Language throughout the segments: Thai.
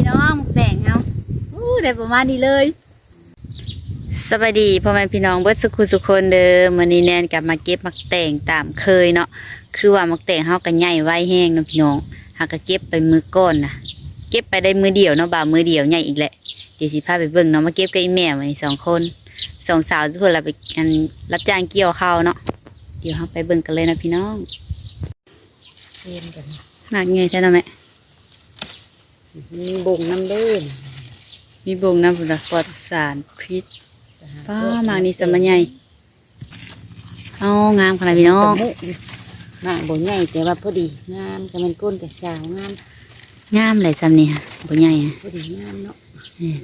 พี่น้องหมกแดงเอาอู้ได้ประมาณนี้เลยสวัสดีพ่อแม่พี่น้องเบิดสุขุสุกคนเด้อมื้อนี้แนนกลับมาเก็บมักแตงตามเคยเนาะคือว่ามักแตงเฮาก็ใหญ่ไว้แห้งเนาะพี่น้องเฮาก็เก็บไปมือก้อนน่ะเก็บไปได้มือเดียวเนาะบ่าวมือเดียวใหญ่อีกแหละเดี๋ยวสิพาไปเบิ่งเนาะมาเก็บกับอีแม่วันนี้สองคนสองสาวทุกคนเราไปกันรับจ้างเกี่ยวข้าวเนาะเดี๋ยวเฮาไปเบิ่งกันเลยนะพี่น้องเรียนกันมากไงใช่ไหมแม่ มีบ่งน้ำเด้นมีบงน้ำผุดปลอดสารพิษป้ามากนี่สมัยใหญ่เอางามขนาดพี่น้องหน้าบ่ใหญ่แต่ว่าพอดีงามก็มันก้นกับสาวงามงามเลยซ้ำนี่ค่ะบ่ใหญ่ฮะพอดีงามเนาะอืม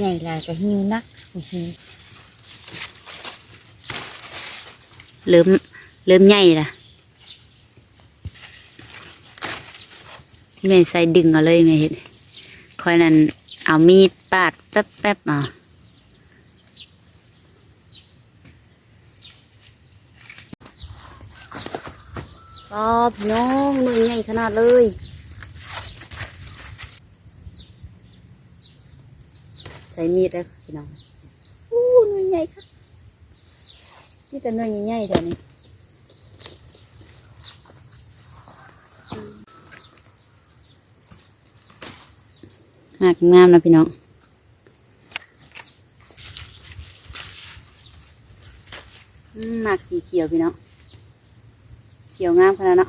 ใหญ่หลายก็หิวนักผู้ชีเริ่มเริ่มใหญ่ละ แม่ใส่ดึงเอาเลยแม่เห็นคอยนั้นเอามีดปาดแป๊บแป๊บๆเอาอ๋อพี่น้องมือใหญ่ขนาดเลยใส่มีดเลยพี่น้องอู้หน่วยใหญ่ค่ะนี่แต่หน่วยใหญ่ๆเดี๋ยวนี้ งามงามนะพี่น้องมหมากสีเขียวพี่น้องเขียวงามขนาดเนาะ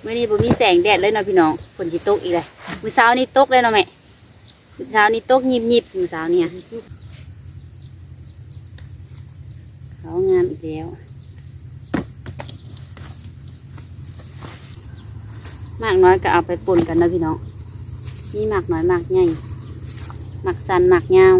เมื่อนี้บ่มีแสงแดดเลยเนาะพี่น้องฝนจิตกอีกเลยมื้อเช้านี่ตกเลยเนาะแม่ เช้านี้ตกยิบยิบเช้าเนี่ยเขางามอีกแล้วมากน้อยก็เอาไปป่นกันนะพี่น้องมีมากน้อยมากใหญ่หมากสันหมากยาว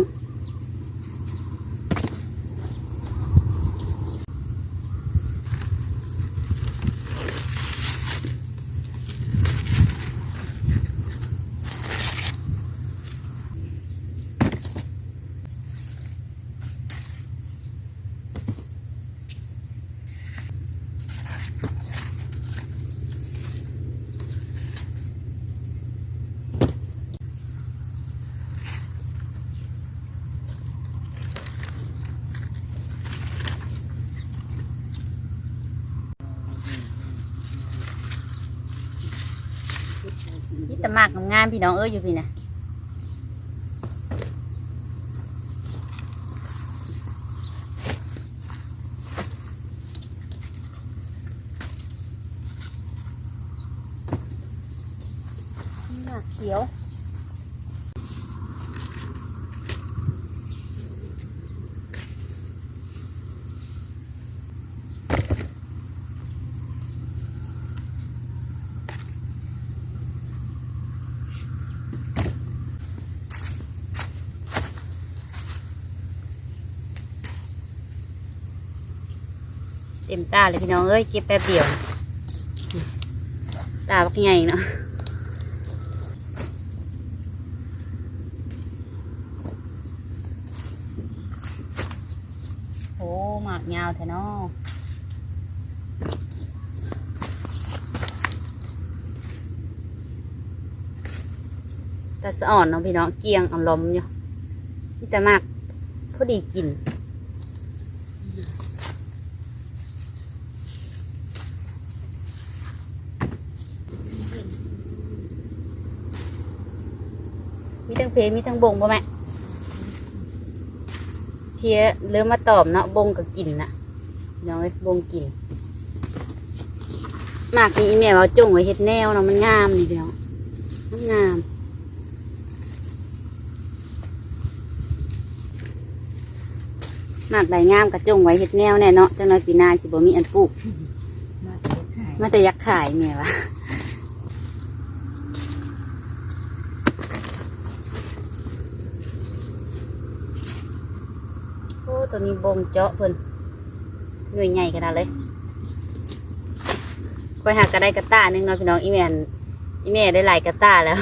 จะมากงามพี่น้องเอ้ยอยู่พี่นะ ต็มตาเลยพี่น้องเอ้ยเก็บแป๊บเดียวตาบักใหญ่เนาะโอ้หมากยาวแท้เนาะแต่สะอ่อนเนาะพี่น้องเกียงเอาลมอยู่นี่แต่มากพอดีกิน มีทั้ง เพมีทั้งบงบ่แม่เพียเริ่มมาตอบเนาะบงกับกินนะน้องเอ้ยบงกินหมากนี่อีแม่เอาจงไว้เฮ็ดแนวเนาะมันงามนี่พี่น้องมันงามหมากใดงามกระจงไว้เฮ็ดแนวแน่เนาะจังน้อยปีหน้าสิบ่มีอันปลูกมาเก็บหายมาแต่อยักขายแม่วะ ตัวนี้บ่งเจาะเพิ่นหน่วยใหญ่ขนาดเลยไปหากกระไดกระตาานึงเนาะพี่น้องอีแมนอีแม่ได้หลายกระตาแล้ว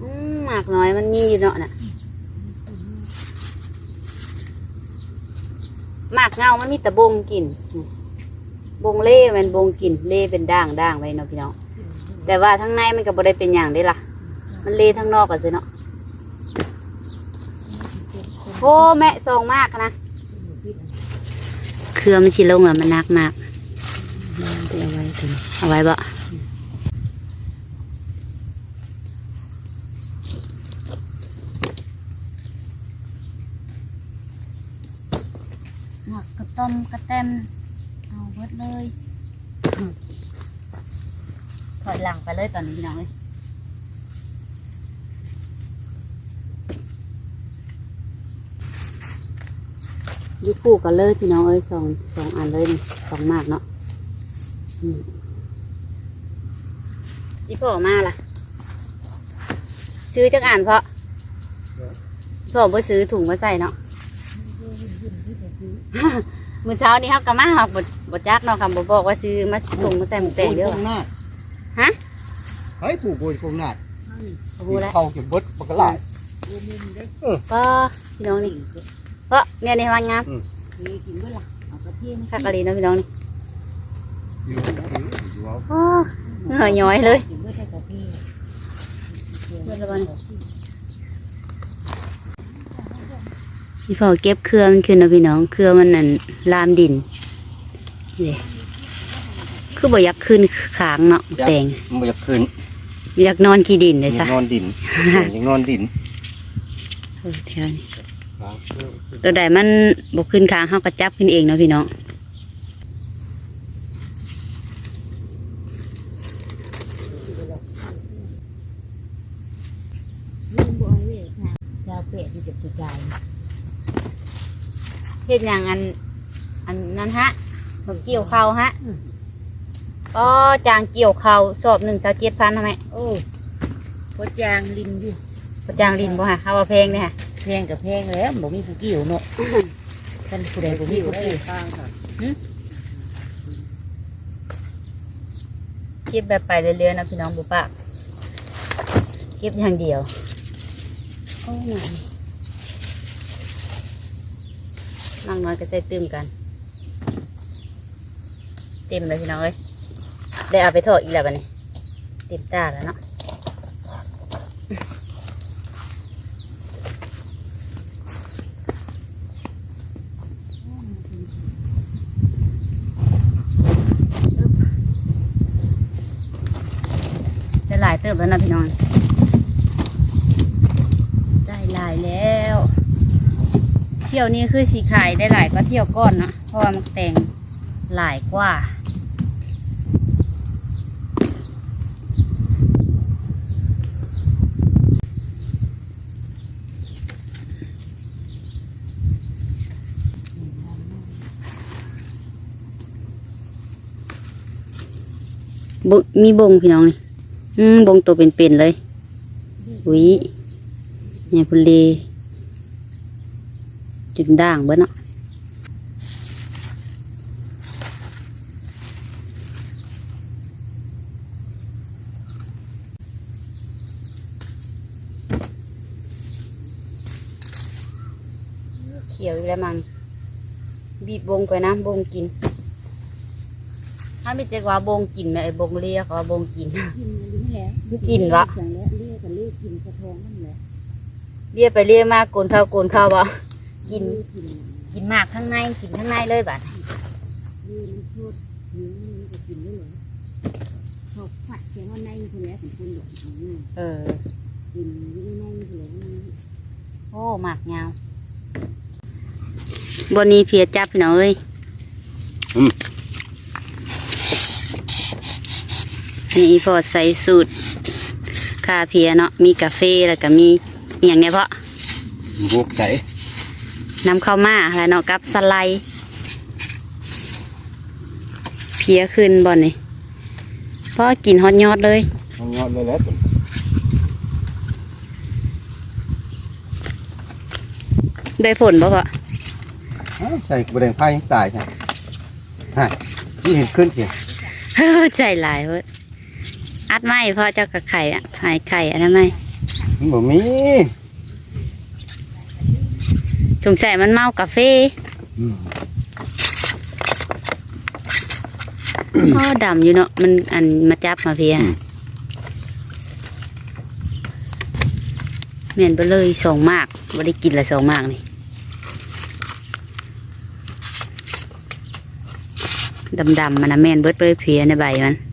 อืมหมากน้อยมันมีอยู่เนาะน่ะ มากเงามันมีแต่บงกินบงเล่มันบงกินเล่เป็นด่างด่างไปเนาะพี่น้องแต่ว่าทั้งในมันก็บ่ได้เป็นอย่างได้ล่ะ มันเล่ทั้งนอกก็สิเนาะโอ้แม่ส่งมากนะเครือมันสิลงแล้วมันนักมากไปเอาไว้ถึงเอาไว้บ่ หมักกระต้มกระเต็มเอาเบิดเลยถอยหลังไปเลยตอนนี้พี่น้องเลยอยุคู่กันเลยพี่น้องเอ้ยสองสองอันเลยนี่สองมากเนาะอืมอีพ่อมาล่ะ ซื้อจักอ่านเพราะพ่อบ่ซื้อถุงมาใส่เนาะ มื้อเช้านี้เฮากะมาเฮาบ่บ่จักเนาะคำบ่บอกว่าซื้อมาถุงมาใส่หมูแตงเด้อโกงนาดฮะไอ้ปลูกโกยโกงนาดบ่ฮู้แล้ว เขาเก็บเบิดบักกะลาย ก็พี่น้องนี่เพราะเนี่ยนี่มันงามนี่กินเมื่อไหร่เอากระเทียมคักกะลีเนาะพี่น้องนี่อยู่อยู่เอาโอ้เหงื่อย้อยเลยกินเมื่อใช่กระเทียมเบิดแล้วบ่นี่ พี่พ่อเก็บเครือมันขึ้นเนาะพี่น้อง เครือมันนั่นลามดินนี่คือบ่อยากขึ้นขางเนาะแตงมันอยากขึ้นอยากนอนขี้ดินเลยอซะยากนอนดินอยากนอนดินเออเท่านี้ตัวใดมันบกขึ้นค้างเขาก็จับขึ้นเองเนาะพี่น้อง ลืมบ่อยเลยค่ะชาวเป็ดที่จะปีกาย เฮ็ดอย่างอัน อันนั้นฮะเขาเกี่ยวเขาวฮะก็จางเกี่ยวเขาวสอบหนึ่งสาวเจ็ดพันทำไมโอ้พดยางลินอยู่ก็จางลินบ่ฮะเขาว่าแพงเนี่ยฮะแพงกับแพงแล้วบ่มีผู้เกี่ยวเนาะท่านผู้ใดบ่มีผู้เกี่ยว เก็บแบบไปเรื่อยๆนะพี่น้องบุปากเก็บอย่างเดียวโอ้หน่อย มากน้อยก็ใส่ตื้มกัน เต็มเลยพี่น้องเอ้ยได้เอาไปทอดอีกแล้วบัดนี้ เต็มตาแล้วเนาะจะหลายเติบแล้วนะพี่น้อง ได้หลายแล้ว เที่ยวนี้คือสีขายได้หลายก็เที่ยวก้อนเนาะเพราะว่ามันแต่งหลายกว่าบมีบงพี่น้องนี่อืมบงตัวเป็นๆเลย อุ้ยเนี่ยพุลี จุดด่างเบิ้เนาะเขียวอีกแล้วมังบีบบงไปนะบงกิน ถ้าไม่เจอว่าบงกินไหมไอ้บงเลียเขาว่าบงกิน กินนี่แล้วกินวะอย่างแล้วเรียกกันเรียกกินกระทงนั่นแหละเลียไปเลียมาโกนเท่าโกนเข้าบ่กิน กิน กินมากข้างในกินข้างในเลยบัดเรียมันชดเนื้อมันก็กินได้เหรอเขาฝัดเสียงว่าในคนแล้วของคนหลงของนี่เออกินอยู่ในในคนแล้วมันโอ้หมากยาวบนนี้เพียจับพี่น้องเอ้ยนี่อีพอใส่สูตรคาเพียเนาะมีกาแฟแล้วก็มีอหย่างเนี้ยเพาะบวกใส่ นำเข้าวมาแล้วเนาะกับสไลด์เพียขึ้นบอนนี่เพราะกินฮอตยอดเลยเอาเงาะเลยแล้วได้ผลบ่พออ้าวใส่กระเด็นไฟยังตายใช่ฮะนี่เห็นขึ้นเขียใจหลายเว้ยอัดไหมพ่อเจ้ากับไข่อะไข่ไข่อันนั้นไหมมันบ่มี สงสัยมันเมากาแฟอืมอ๋อดำอยู่เนาะมันอันมาจับมาเพียแม่นไปเลยสองมากบ่ได้กินละสองมากนี่ดำๆมันนะแม่นเบิดไปเลยเพียในใบมันเป็น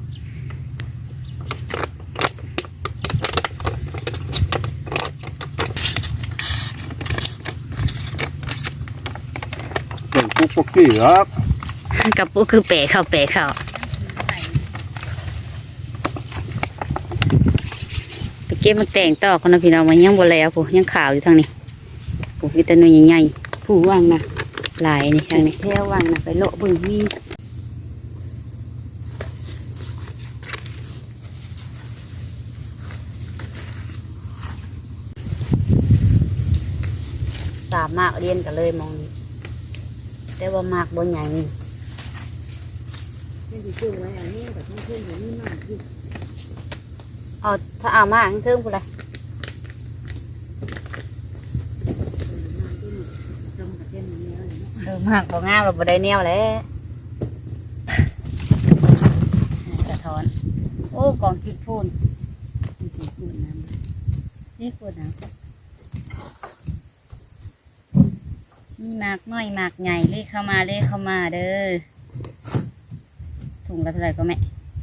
ปุ๊กปุ๊กกี้ครับกับปุ๊คือแปะเข้าแปะเข้าไปเก็บมาแต่งต่อคนนะพี่น้องมันยังบ่แล้วผูยังขาวอยู่ทางนี้ผู้วิตามินใหญ่ผู้ว่างนะลายนี่ทางนี้แถวว่างนะไปโละบึงวีสามมากเรียนกันเลยมองนี่ แต่ว่ามากบ่ใหญ่นี่สิซื้อไว้อันนี้ก็ต้องขึ้นอยู่นี่มากที่เอาถ้าเอามากเทิงพุ่นละมากที่นี่ตรงกับเส้นนี้แล้วเนาะเออมากบ่งามเราบ่ได้แนวแล้วสะท้อน โอ้กองคิดพูน มันสิขึ้นน้ำนี่พูดนะ มีหมากน้อยหมากใหญ่เลขเข้ามาเลขเข้ามาเด้อถุงละเท่าไหร่ก็แม่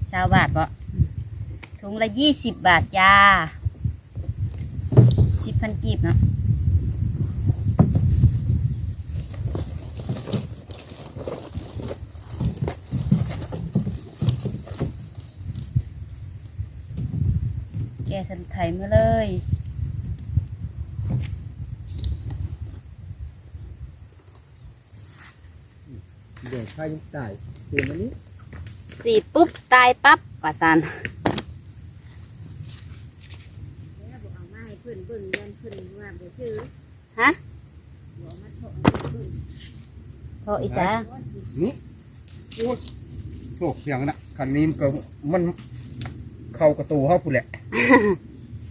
เช้าบาทปะถุงละยี่สิบบาทจ้าสิบพันกีบเนาะแกสันไข่มาเลย เด็กพายุตายคือมันนี้สีดปุ๊บ ตายปั๊บว่าสันแล้วบอกเอามาให้เพื่อนเบิ่งยันเพื่อนว่าบ่ชื่อฮะบอกมาเถาะเบิ่งพออีสานี่โอ้ยโชคเสียงนะคันนี้มันก็มันเข้ากระตูเฮาพุ่นแหละ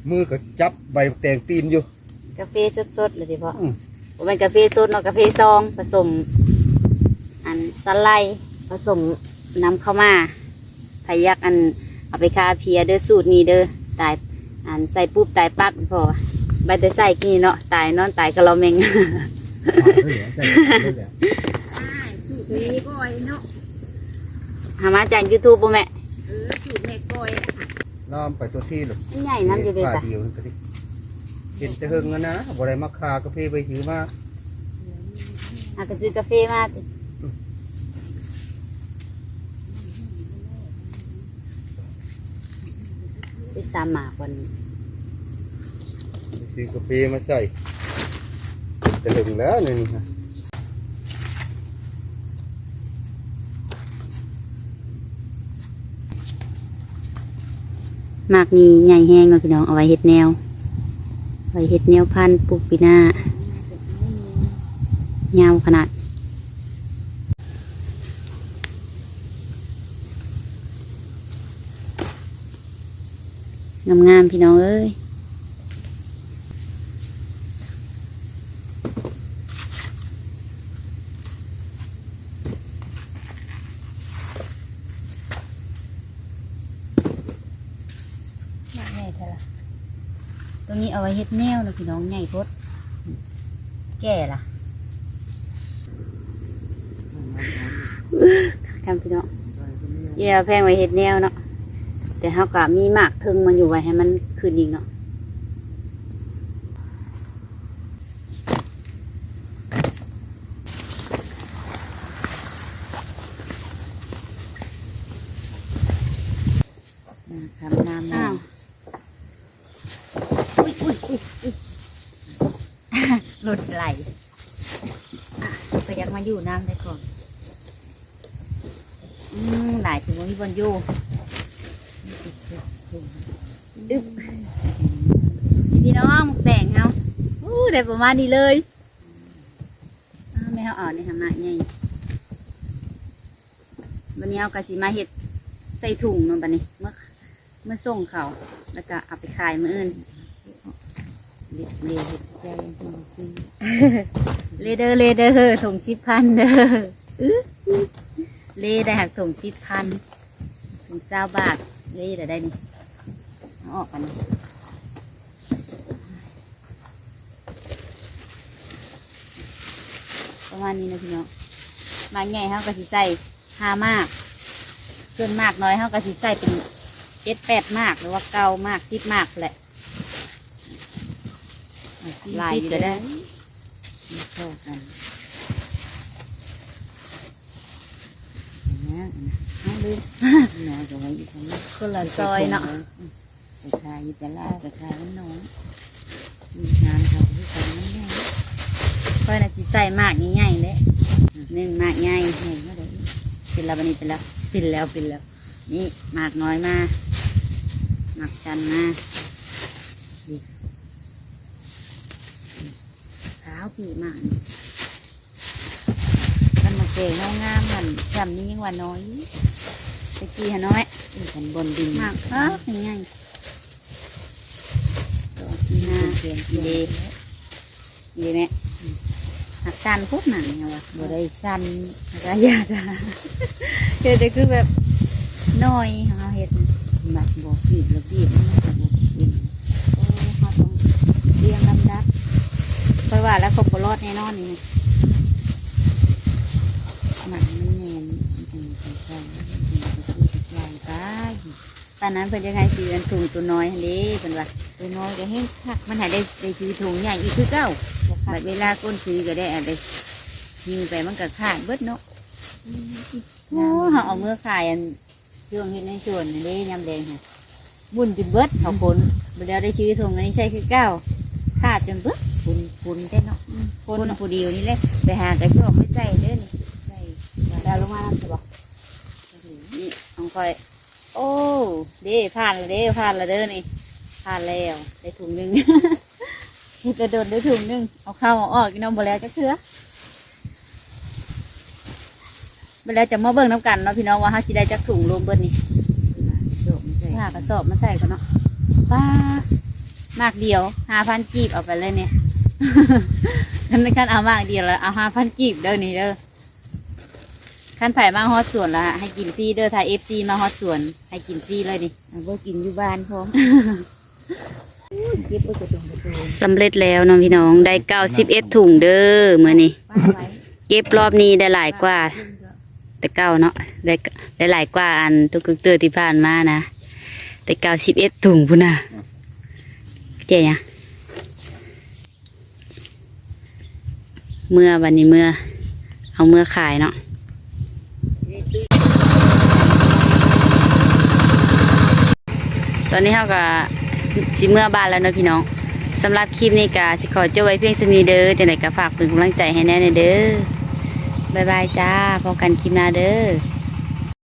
มือก็จับใบแตงตีนอยู่ กาแฟสดๆเลยดิพ่ออืมผมเป็นกาแฟสดเนาะกาแฟซองผสมอัน สไลด์ผสมน้ำเข้ามาพายักอันเอาไปคาเพียเด้อสูตรนี้เด้อตายอันใส่ปุ๊บตายปั๊บพอใบแต่ใส่กี่เนาะตายนอนตายกะเราเมงใจเลยเหรออ้ายสูตรนี้ก้อยเนาะหามาจากยูทูบป่แม่เออสูตรแม่ก้อยนะคะน้อมไปตัวที่หรอกใหญ่น้ำอยู่เลยปลาจ้ะเดียวสิเห็นแต่เฮงอะนะบ่ได้มาคากาแฟไปถือมาอากระซื้อกาแฟมา สิไปสามหมากวันนี้ไปซื้อกาแฟมาใส่แต่เฮงแล้วนี่นะหมากนี้ใหญ่แห้งเนาะพี่น้องเอาไว้เห็ดแนวเอาไว้เห็ดแนวพันธุ์ปลูกปีหน้ายาวขนาด งามๆพี่น้องเอ้ยหมากใหญ่เท่าไหร่ตรงนี้เอาไว้เห็ดแนวเนาะพี่น้องใหญ่พดแก่ล่ะทำพี่น้องเดี๋ยวแพงไว้เห็ดแนวเนาะ แต่เขากะมีหมากทึงมันอยู่ไว้ให้มันคืนอีกเนาะทำน้ำน้ำอุ้ยอุ้ยอุ้ยอุ้ยหลุดไหลอะไปยักมาอยู่น้ำได้ก่อน อืมหลายถึงวันนี้บนอยู่อึ๊บนี่พี่น้องหมกแต่งเฮาอู้ ได้ประมาณนี้เลยอ้าวไม่เอาอ่อนในทำหน้าไงวันนี้เอากระสีมาเห็ดใส่ถุงเนนบันนี้เมื่อเมื่อส่งเขาแล้วก็เอาไปขายมื้ออื่นเล็กเล็กใจต้องซื้อเลเดอร์เลเดอร์ถุงสิบพันเด้ออื้อเลได้หักถุงสิบพันถุงเศร้าบาทเลได้ได้นี่อออกกันประ มาณนี้นะพี่น้องมากใหญ่เขาก็สิใส่ห้ามากส่วนมากน้อยเขาก็สิใส่เป็นเจ็ดแปดมากหรือว่าเก้ามากสิบมากแหละลายอยู่ก็ได้เข้ากันนะเอาดูน้อยก็ไว้อยู่ตรงนี้คนละซอยเนาะไปขายอยู่ตลาดไปขายมันน้อยมีงานเขาที่ทำมันใหญ่ ค่อยน่ะสิใส่มากใหญ่ๆเลยหนึ่งมากใหญ่ใหญ่เมื่อไหร่เป็นแล้ววันนี้เป็นแล้วเป็นแล้วเป็นแล้ว นี่มากน้อยมาหมักชันมาขาวปีมากมันมาเก่งงามมันจำนี้ยังว่าน้อยตะกี้ฮะน้อยอีกันบนดินมากขาวใหญ่ตัวที่หน้าเขียนดีดีดีไหม หักชันพุกหนังเนี่ยวะบ่ได้สั้นกายาจ้าเดี๋ยวจะคือแบบน้อยของเราเห็ดหมักบ่ปีบแล้วปีบมันก็บ่กินโอ้เขาต้องเรียงลำดับเพราะว่าแล้วครบบรอดแน่นอนนี่นะหมักมันแน่นมันจังสิใส่มันจังสิคือใหญ่ไปตอนนั้นเพิ่นจะให้ซื้ออันถุงตัวน้อยฮันเด้เพิ่นว่าตัวน้อยก็ให้คักมันให้ได้ได้ซื้อถุงใหญ่อีกคือเก่า บัดเวลาก้นซื้อก็ได้อะไรยิงไปมันก็ขาดเบิดเนาะโอ้เขาเอาเมื่อขายอันช่วงเฮ็ดในสวนนี่เด้ยำแดงค่ะบุญจนเบิดเขาคนบ่ได้ได้ชื่อถุงอันนี้ใช่คือเก้าขาดจนเบิดคุณคุณได้เนาะคคนนผู้เดียวนี่แหละไปหากระชอบไม่ใส่เด้อนี่ใส่ดาวลงมาแล้วสิบอกนี่ของคอย โอ้เด้ผ่านแล้วเด้ผ่านแล้วเด้อนี่ผ่านแล้วได้ถุงหนึง เฮ็ดกระโดดได้ถุงหนึงเอาเข้าเอาออกกินน้ำบ่แล้วจะเคือบ่แล้วจะมาเบิ่งน้ำกันเนาะพี่น้องว่าเฮาสิได้จักถุงรวมเบิดนี่ชอบไม่ใส่หากระสอบมาใส่กันเนาะป้ามากเดียวห้าพันกีบเอาไปเลยเนี่ยคันคันเอามากเดียวแล้วเอาห้าพันกีบเด้อนี่เด้อคันไผ่มาฮอดสวนแล้วให้กินฟรีเด้อถ้าเอฟซีมาฮอดสวน ให้กินฟรีเลยนี่เอาไว้กินอยู่บ้านพร้อม สำเร็จแล้วน้องพี่น้องได้เก้าสิบเอ็ดถุงเด้อเมื่อนี้เก็บรอบนี้ได้หลายกว่า แต่เก้าเนาะได้ได้หลายกว่าอันทุกเตือที่ผ่านมานะแต่เก้าสิบเอ็ดถุงพุ่นน่ะเจ๊ยังเมื่อวันนี้เมื่อ เอาเมื่อขายเนาะตอนนี้เขาก็ สิเมื่อบ้านแล้วเนาะพี่น้องสำหรับคลิปนี้ก็สิขอจบไว้เพียงสนีเด้อจะไหนก็ฝากเป็นกำลังใจให้แน่เด้อบายบายจ้าพบกันคลิปหน้าเด้อ